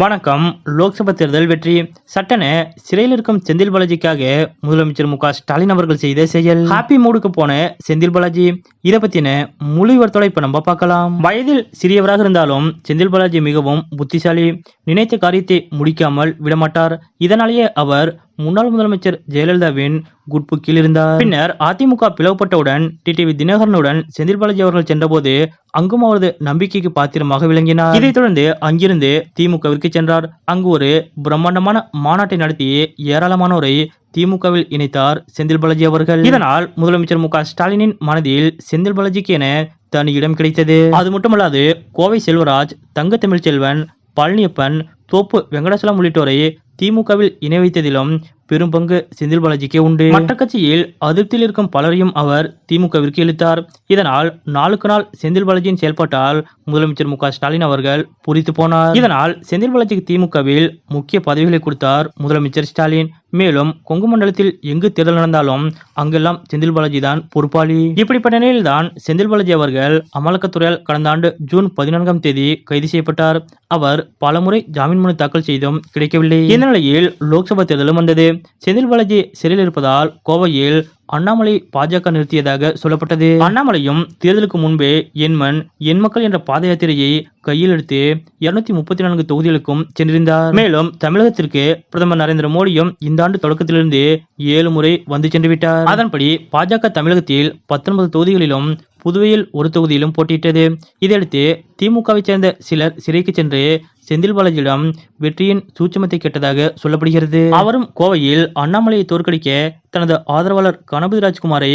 வணக்கம். லோக்சபா தேர்தல் வெற்றி. சட்டன சிறையில் இருக்கும் செந்தில் பாலாஜிக்காக முதலமைச்சர் மு க ஸ்டாலின் அவர்கள் செய்த செயல். ஹாப்பி மூடுக்கு போன செந்தில் பாலாஜி. இதை பத்தின முழு விவரத்தோட இப்ப நம்ம பார்க்கலாம். வயதில் சிறியவராக இருந்தாலும் செந்தில் பாலாஜி மிகவும் புத்திசாலி. நினைத்த காரியத்தை முடிக்காமல் விடமாட்டார். இதனாலேயே அவர் முன்னாள் முதலமைச்சர் ஜெயலலிதாவின் குட்புக்கில் இருந்தார் பின்னர் அதிமுக பிளவுபட்டவுடன் டிடிவி தினகரனுடன் செந்தில் பாலாஜி அவர்கள் சென்றபோது அங்கும் அவரது நம்பிக்கைக்கு பாத்திரமாக விளங்கினார். இதைத் தொடர்ந்து அங்கிருந்து திமுகவிற்கு சென்றார். அங்கு ஒரு பிரம்மாண்டமான மாநாட்டை நடத்தி ஏராளமானோரை திமுகவில் இணைத்தார் செந்தில் பாலாஜி அவர்கள். இதனால் முதலமைச்சர் மு ஸ்டாலினின் மனதில் செந்தில் பாலாஜிக்கு என தனி இடம் கிடைத்தது. அது மட்டுமல்லாது கோவை செல்வராஜ் தங்க தமிழ்ச்செல்வன் பழனியப்பன் தோப்பு வெங்கடாச்சலம் உள்ளிட்டோரை திமுகவில் இணை வைத்ததிலும் பெரும் பங்கு செந்தில் பாலாஜிக்கே உண்டு. மற்ற கட்சியில் அதிருப்தியில் இருக்கும் பலரையும் அவர் திமுகவிற்கு இழுத்தார். இதனால் நாளுக்கு நாள் செந்தில் பாலாஜியின் செயல்பாட்டால் முதலமைச்சர் மு ஸ்டாலின் அவர்கள் புரித்து போனார். இதனால் செந்தில் பாலாஜிக்கு திமுகவில் முக்கிய பதவிகளை கொடுத்தார் முதலமைச்சர் ஸ்டாலின். மேலும் கொங்கு மண்டலத்தில் எங்கு தேர்தல் நடந்தாலும் அங்கெல்லாம் செந்தில் பாலாஜி தான் பொறுப்பாளி. இப்படிப்பட்ட நிலையில்தான் செந்தில் பாலாஜி அவர்கள் அமலாக்கத்துறையால் கடந்த ஆண்டு ஜூன் பதினான்காம் தேதி கைது செய்யப்பட்டார். அவர் பலமுறை ஜாமீன் மனு தாக்கல் செய்தும் கிடைக்கவில்லை. இந்த நிலையில் லோக்சபா தேர்தலும் வந்தது. செந்தில் பாலாஜி சிறையில் இருப்பதால் கோவையில் அண்ணாமலை பாஜக நிறுத்தியதாக சொல்லப்பட்டது. அண்ணாமலையும் தேர்தலுக்கு முன்பே எண்மன் எண் மக்கள் என்ற பாத யாத்திரையை கையில் எடுத்து இருநூத்தி முப்பத்தி நான்கு தொகுதிகளுக்கும் சென்றிருந்தார். மேலும் தமிழகத்திற்கு பிரதமர் நரேந்திர மோடியும் இந்த ஆண்டு தொடக்கத்திலிருந்து ஏழு முறை வந்து சென்று விட்டார் அதன்படி பாஜக தமிழகத்தில் பத்தொன்பது தொகுதிகளிலும் புதுவையில் ஒரு தொகுதியிலும் போட்டியிட்டது. இதையடுத்து திமுகவை சேர்ந்த சிலர் சிறைக்கு சென்று செந்தில் பாலாஜியிடம் வெற்றியின் சூட்சமத்தை கேட்டதாக சொல்லப்படுகிறது. அவரும் கோவையில் அண்ணாமலையை தோற்கடிக்க தனது ஆதரவாளர் கணபதி ராஜ்குமாரை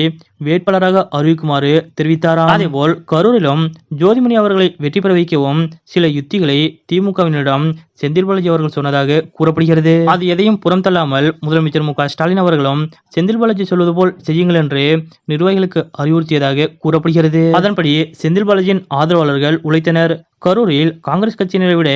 வேட்பாளராக அறிவிக்குமாறு தெரிவித்தாராம். அதேபோல் கரூரிலும் ஜோதிமணி அவர்களை வெற்றி பெற வைக்கவும் சில யுத்திகளை திமுகவினரிடம் செந்தில் பாலாஜி அவர்கள் சொன்னதாக கூறப்படுகிறது. அது எதையும் புறம் தள்ளாமல் முதலமைச்சர் மு ஸ்டாலின் அவர்களும் செந்தில் பாலாஜி சொல்வது போல் செய்யுங்கள் என்று நிர்வாகிகளுக்கு அறிவுறுத்தியதாக கூறப்படுகிறது. அதன்படி செந்தில் பாலாஜியின் ஆதரவாளர்கள் உழைத்தனர். கரூரில் காங்கிரஸ் கட்சியினரை விட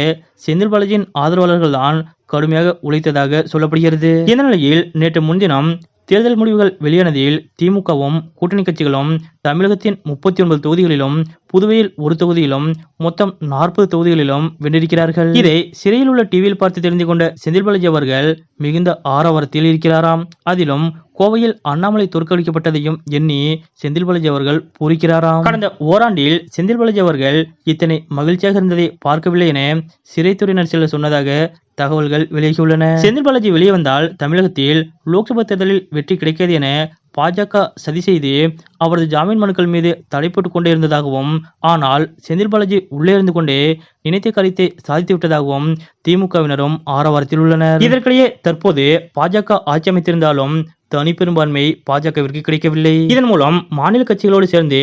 செந்தில் பாலாஜியின் ஆதரவாளர்கள் தான் கடுமையாக உழைத்ததாக சொல்லப்படுகிறது. இந்த நிலையில் நேற்று முன்தினம் தேர்தல் முடிவுகள் வெளியானதில் திமுகவும் கூட்டணி கட்சிகளும் தமிழகத்தின் முப்பத்தி ஒன்பது தொகுதிகளிலும் புதுவையில் ஒரு தொகுதியிலும் மொத்தம் நாற்பது தொகுதிகளிலும் வென்றிருக்கிறார்கள். இதை சிறையில் உள்ள டிவியில் பார்த்து தெரிந்து கொண்ட செந்தில் பாலாஜி அவர்கள் மிகுந்த ஆரவாரத்தில் இருக்கிறாராம். அதிலும் கோவையில் அண்ணாமலை தோற்கடிக்கப்பட்டதையும் எண்ணி செந்தில் பாலாஜி அவர்கள் பூரிக்கிறாராம். கடந்த ஓராண்டில் செந்தில் பாலாஜி அவர்கள் இத்தனை மகிழ்ச்சியாக இருந்ததை பார்க்கவில்லை என சிறைத்துறையினர் சிலர் சொன்னதாக தகவல்கள் வெளியாகியுள்ளன. செந்தில் பாலாஜி வெளியே வந்தால் தமிழகத்தில் லோக்சபா தேர்தலில் வெற்றி கிடைக்காது என பாஜக சதி செய்து அவரது ஜாமீன் மனுக்கள் மீது தடை போட்டுக் கொண்டே இருந்ததாகவும் ஆனால் செந்தில் பாலாஜி உள்ளே இருந்து கொண்டே நினைத்த காரியத்தை சாதித்து விட்டதாகவும் திமுகவினரும் ஆரவாரத்தில் உள்ளனர். இதற்கிடையே தற்போது பாஜக ஆட்சி அமைத்திருந்தாலும் தனி பெரும்பான்மை பாஜகவிற்கு கிடைக்கவில்லை. இதன் மூலம் மாநில கட்சிகளோடு சேர்ந்து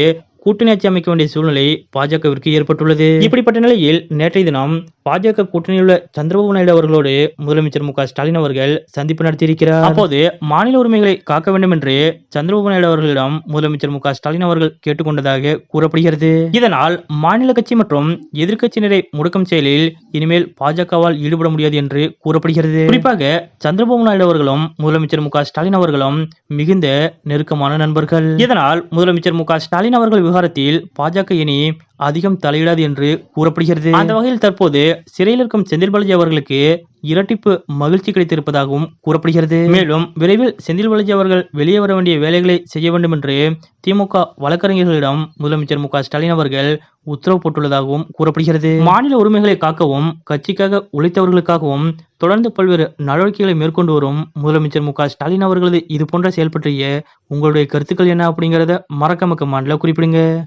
கூட்டணி ஆட்சி அமைக்க வேண்டிய சூழ்நிலை பாஜகவிற்கு ஏற்பட்டுள்ளது. இப்படிப்பட்ட நிலையில் நேற்றைய தினம் பாஜக கூட்டணியில் உள்ள சந்திரபாபு நாயுடு அவர்களோடு முதலமைச்சர் மு ஸ்டாலின் அவர்கள் சந்திப்பு நடத்தியிருக்கிறார். அப்போது மாநில உரிமைகளை காக்க வேண்டும் என்று சந்திரபாபு நாயுடு அவர்களிடம் முதலமைச்சர் மு ஸ்டாலின் அவர்கள் கேட்டுக்கொண்டதாக கூறப்படுகிறது. இதனால் மாநில கட்சி மற்றும் எதிர்க்கட்சியினரை முடக்கும் செயலில் இனிமேல் பாஜகவால் ஈடுபட முடியாது என்று கூறப்படுகிறது. குறிப்பாக சந்திரபாபு நாயுடு அவர்களும் முதலமைச்சர் மு ஸ்டாலின் அவர்களும் மிகுந்த நெருக்கமான நண்பர்கள். இதனால் முதலமைச்சர் மு ஸ்டாலின் அவர்கள் விவகாரத்தில் பாஜக இனி அதிகம் தலையிடாது என்று கூறப்படுகிறது. அந்த வகையில் தற்போது சிறையில் இருக்கும் செந்தில் பாலாஜி அவர்களுக்கு இரட்டிப்பு மகிழ்ச்சி கிடைத்திருப்பதாகவும் கூறப்படுகிறது. மேலும் விரைவில் செந்தில் பாலாஜி அவர்கள் வெளியே வர வேண்டிய வேலைகளை செய்ய வேண்டும் என்று திமுக வழக்கறிஞர்களிடம் முதலமைச்சர் மு ஸ்டாலின் அவர்கள் உத்தரவு போட்டுள்ளதாகவும் கூறப்படுகிறது. மாநில உரிமைகளை காக்கவும் கட்சிக்காக உழைத்தவர்களுக்காகவும் தொடர்ந்து பல்வேறு நடவடிக்கைகளை மேற்கொண்டு வரும் முதலமைச்சர் மு ஸ்டாலின் அவர்களது இது போன்ற செயல் பற்றிய உங்களுடைய கருத்துக்கள் என்ன அப்படிங்கறத மறக்காம கமாண்ட்ல குறிப்பிடுங்க.